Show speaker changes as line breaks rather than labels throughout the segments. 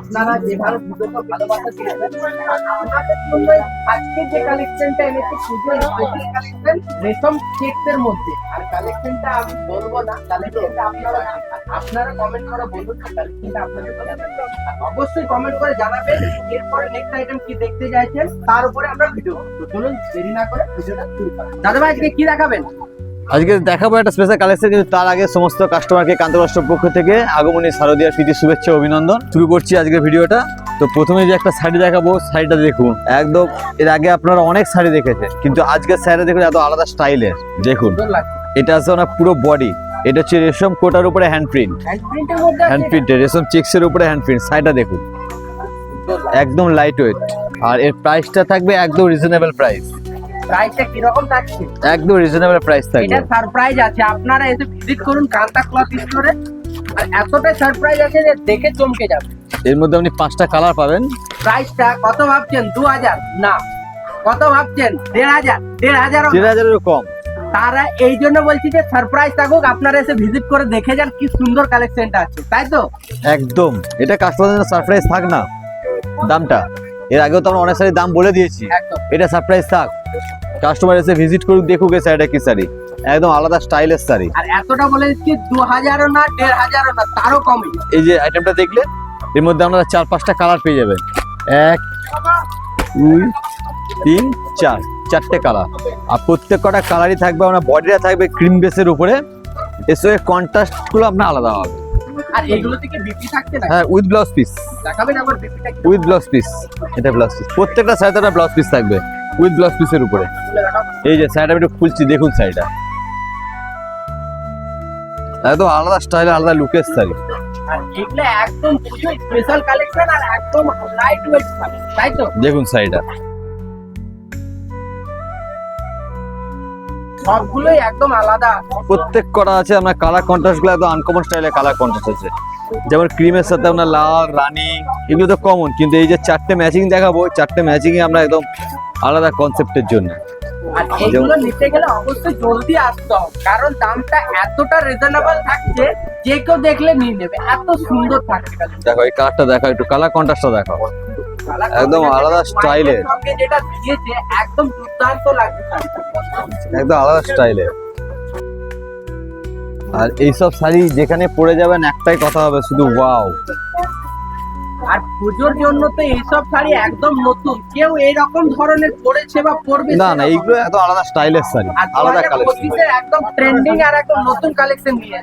আপনারা যেভাবে পুজোকে ভালোবাসা দিয়েছেন আজকে যে কালেকশনটা এনেছি, পুজোর কালেকশন রেশম এর মধ্যে। আর কালেকশনটা আমি বলব না কালেকশনটা আপনারা আপনারা কমেন্ট করে বলুন কালেকশনটা আপনাদের অবশ্যই কমেন্ট করে জানাবেন, এরপরে নেক্সট আইটেম কি দেখতে চাইছেন, তার উপরে আমরা ভিডিও তো চলুন দেরি না করে ভিডিওটা শুরু করি দাদা ভাই আজকে কি দেখাবেন?
আজকে দেখাবো একটা স্পেশাল কালেকশন কিন্তু তার আগে সমস্ত কাস্টমারকে কান্তরাষ্ট্র পক্ষ থেকে আগমনী শারদীয়ার প্রীতি শুভেচ্ছা অভিনন্দন। শুরু করছি আজকের ভিডিওটা। তো প্রথমে যে একটা শাড়ি দেখাবো, শাড়িটা দেখুন। একদম এর আগে আপনারা অনেক শাড়ি দেখেছেন, কিন্তু আজকের শাড়িটা দেখুন, এত আলাদা স্টাইলের দেখুন, এটা আছে ওনার পুরো বডি এটা হচ্ছে রেশম কোটার উপরে হ্যান্ড প্রিন্ট
হ্যান্ড প্রিন্টের
রেশম চেক্সের উপরে হ্যান্ড প্রিন্ট শাড়িটা দেখুন। একদম লাইট ওয়েট আর এর প্রাইসটা থাকবে একদম রিজনেবল প্রাইস
প্রাইসটা কীরকম থাকছে?
একদম রিজনেবল প্রাইস থাকবে।
এটা সারপ্রাইজ আছে। আপনারা এসে ভিজিট করুন কান্তা ক্লথ স্টোরে আর এতটাই সারপ্রাইজ আছে যে দেখে চমকে যাবে।
এর মধ্যে আপনি পাঁচটা কালার পাবেন।
প্রাইসটা কত ভাবছেন? দু হাজার। না কত ভাবছেন? দেড় হাজার। দেড় হাজার
দেড় হাজারেরও কম।
তারা এই জন্য বলছি যে সারপ্রাইজ থাকুক আপনারা এসে ভিজিট করে দেখে যান কি সুন্দর কালেকশনটা আছে। তাই তো?
একদম। এটা কাস্টমারের জন্য সারপ্রাইজ থাক না। দামটা। এর আগেও তো আমরা অনেক শাড়ির দাম বলে দিয়েছি। এটা সারপ্রাইজ থাক। কাস্টমার এসে ভিজিট করুক দেখুক এই শাড়িটা কি শাড়ি। একদম আলাদা স্টাইলের শাড়ি।
আর এতটা বলে দিচ্ছি দু হাজারও না দেড় হাজারও না তারও কমে
এই যে আইটেমটা দেখলে এর মধ্যে আপনারা চার পাঁচটা কালার পেয়ে যাবেন এক দুই তিন চার। চারটে কালার আর প্রত্যেক কটা কালারই থাকবে আপনার বডিটা থাকবে ক্রিম বেসের উপরে। এর সঙ্গে কন্ট্রাস্টগুলো আপনার আলাদা হবে।
আর এগুলো থেকে বিপি থাকছে না
হ্যাঁ উইথ ব্লাউজ পিস
দেখাবেন আবার বিপিটা
উইথ ব্লাউজ পিস এটা ব্লাউজ পিস প্রত্যেকটা সাইডে একটা ব্লাউজ পিস থাকবে। উইথ ব্লাউজ পিসের উপরে। এই যে শাড়িটা আমি একটু খুলছি দেখুন শাড়িটা একদম আলাদা স্টাইল আলাদা লুকের শাড়ি
আর এগুলো একদম স্পেশাল কালেকশন আর একদম লাইট ওয়েট তাই তো?
দেখুন শাড়িটা
সবগুলোই একদম আলাদা।
প্রত্যেক করা আছে আপনার কালার কন্ট্রাস্টগুলো একদম আনকমন স্টাইলের কালার কন্ট্রাস্ট আছে। যেমন ক্রিমের সাথে আপনার লাল রানী এগুলো তো কমন কিন্তু এই যে চারটে ম্যাচিং দেখাবো চারটে ম্যাচিং আমরা একদম আলাদা কনসেপ্টের জন্য।
আর এগুলো নিতে গেলে অবশ্যই জলদি আসতে হবে কারণ দামটা এতটা রিজনেবল থাকছে যে কেউ দেখলে নিয়ে নেবে এত সুন্দর থাকছে
দেখো এই কালারটা দেখো একটু কালার কন্ট্রাস্টটা দেখো একদম আলাদা
দিয়েছে একদম দুর্দান্ত লাগছে
একদম আলাদা স্টাইলের আর এইসব শাড়ি যেখানে পরে যাবেন একটাই কথা হবে শুধু ওয়াও
আর পুজোর জন্য তো এইসব শাড়ি একদম নতুন। কেউ এইরকম ধরনের পরেছে বা পরবে
না না এইগুলো এত আলাদা স্টাইলের শাড়ি আলাদা কালেকশন
একদম ট্রেন্ডিং আর একদম নতুন কালেকশন নিয়ে।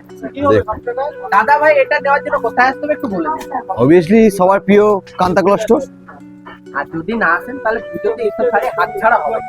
দাদা ভাই এটা নেওয়ার জন্য কোথায় আসতে হবে একটু বলে দিন।
অবভিয়াসলি সবার প্রিয় কান্তা ক্লস্ট
আর যদি না আসেন তাহলে এসে শাড়ি হাত ছাড়া হবে।